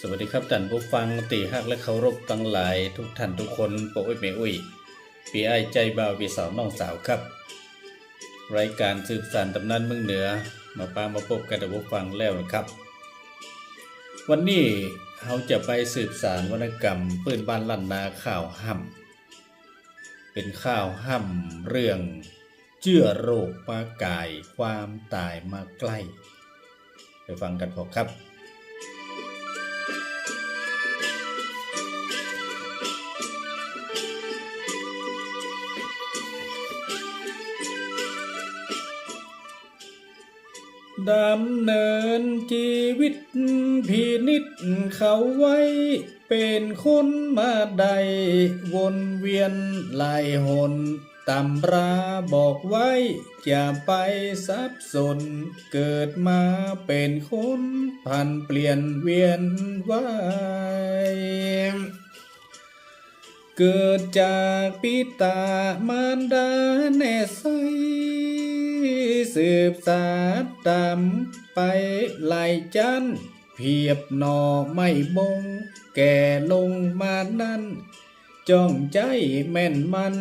สวัสดีครับท่านผู้ฟังตีฮักและเคารพตั้งหลายทุกท่านทุกคนปอุ้ยเมอุ้ยปีไอใจบ่าวปีสาวน้องสาวครับ รายการสืบสานตำนานเมืองเหนือมาปามาพบกันกับผู้ฟังแล้วนะครับ วันนี้ เขาจะไปสืบสารวรรณกรรมปืนบ้านลั่นนาข่าวห่ำเป็นข่าวห่ำเรื่องเจื้อโรคมากายความตายมาใกล้ ไปฟังกันพอครับ ดำเนินชีวิตพินิษเขาไว้ เป็นคนมาใด วนเวียนหลายหนตำราบอกไว้จะไปสับสน เกิดมาเป็นคนพันเปลี่ยนเวียนไว้เกิดจากปิตามารดาแน่ใส สืบสารตามไปหลายจันเพียบหนอไม่บง แก่ลงมานั้นจ้องใจแม่นมัน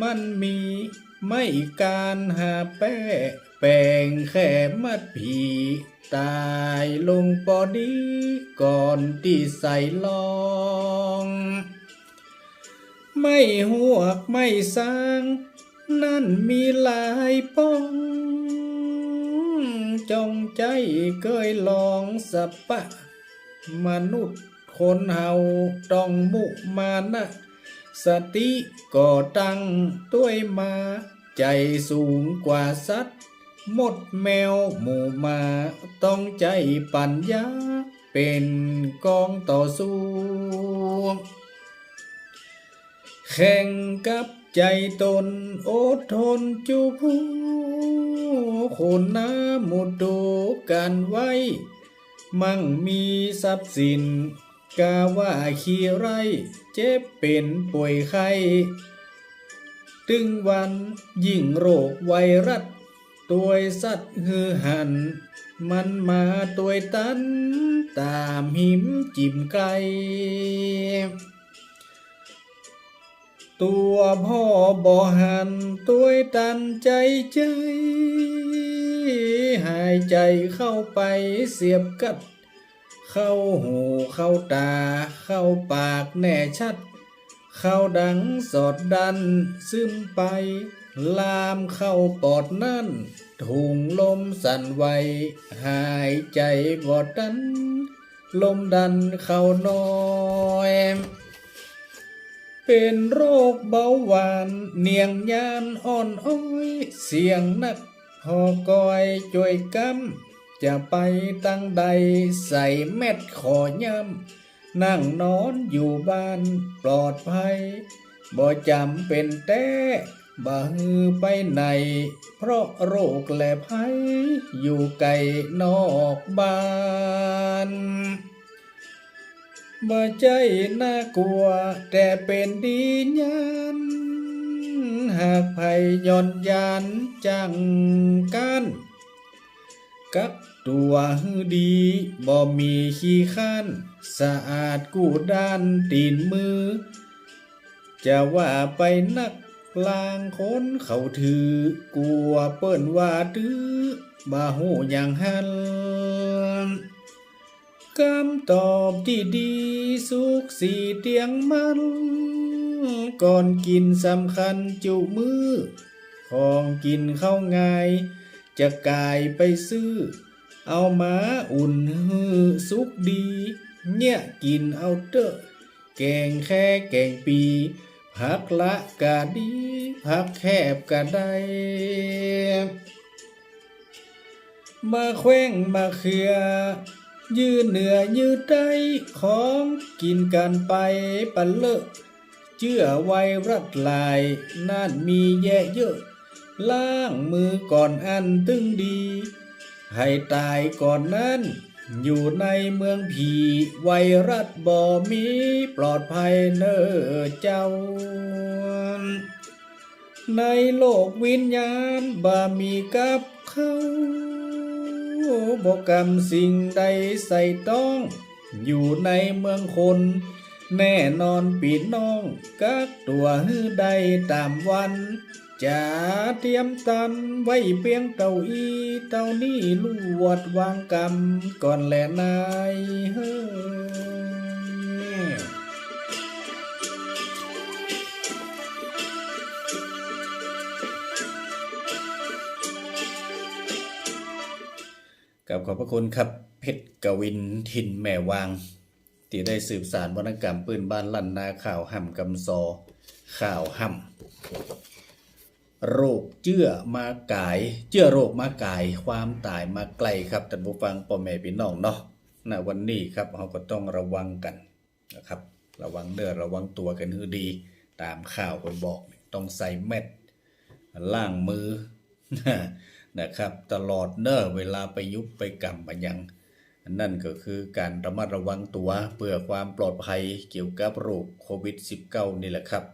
มันมี ไม่การหาแป้แปลงแค่มัดผีตายลงปอดีก่อนที่ใส่ลอง ไม่หวกไม่สร้าง นั่นมีหลายป้องจงใจเคยลองสับปะ มนุษย์คนเฮาต้องมุมานะสติก็ตั้งต้วยมา ใจสูงกว่าสัตว์ หมดแมวหมู่มาต้องใจปัญญา เป็นกองต่อสู้ แข่งกับ ใจตนอดทนจูผู้คนน้าหมุดดูกันไว้ มั่งมีทรัพย์สิน กาว่าขี้ไร เจ็บเป็นป่วยไข้ตึงวันยิ่งโรคไวรัสตัวสัตว์ฮือหัน มันมาตัวตัน ตามหิมจิ้มไกล ตัวพ่อบ่หันตัวตันใจใจ หายใจเข้าไปเสียบกัด เข้าหูเข้าตา เข้าปากแน่ชัด เข้าดังสอดดันซึมไป ลามเข้าปอดนั่นถุงลมสั่นไหวหายใจบ่ดัน ลมดันเข้าน้อย เป็นโรคเบาหวาน เนียงยานอ่อนอ้อย เสียงนักหอกอยจ่วยกำจะไปตั้งใดใส่เม็ดขอย่ำนั่งนอนอยู่บ้านปลอดภัย บ่จำเป็นแต่บ่ฮือไปไหน เพราะโรคแหลภัยอยู่ไกลนอกบ้าน บ่ใจน่ากลัว แต่เป็นดียานหากภัยย่อนยานจังกันกักตัวฮือดีบ่มีขี้ข้านสะอาดกูด้านตีนมือ จะว่าไปนักลางคนเขาถือกลัวเปิ้นว่าตื้อบ่หูอย่างหัน คำตอบที่ดีสุขสีเตียงมัน ก่อนกินสำคัญจุมือ ของกินเข้าง่าย จะกายไปซื้อ เอามาอุ่นฮือสุกดี เนี่ยกินเอาเตอะแกงแค่แกงปีผักละกะดีผักแคบกะได้ มาแขว้งมาเขือ ยืดเหนือยืดใจของกินกันไปปันเลอะเชื่อไวรัดลายนั่นมีแย่เยอะ ล้างมือก่อนอันตึงดี ให้ตายก่อนนั้น อยู่ในเมืองผีไวรัสบ่มีปลอดภัยเนอเจ้า ในโลกวิญญาณบ่มีกับเขา บกกรรมสิ่งใดใส่ต้อง อยู่ในเมืองคน แน่นอนปีน้องกักตัวฮือใดตามวันจะเตรียมตันไว้เพียงเต่าอีเต่านี้ลวดวางกรรมก่อนแลนายเฮ้ย กับขอบพระคุณครับเพชรกวินทินแม่วางที่ได้สืบสารวรรณกรรมปืนบ้านลั่นนาข่าวห่ำกำซอ ข่าวห่ำโรคเจื้อมากาย เจื้อโรคมากาย ความตายมาไกลครับท่านผู้ฟังพ่อแม่พี่น้องเนาะณวันนี้ครับเราก็ต้องระวังกันนะครับ ระวังเนื้อระวังตัวกันให้ดี ตามข่าวคนบอกต้องใส่แมสล่างมือ นะครับ ตลอดเนอเวลาไปยุบไปกำมันยัง นั่นก็คือการระมัดระวังตัวเพื่อความปลอดภัยเกี่ยวกับโรคโควิด -19 นี่แหละครับ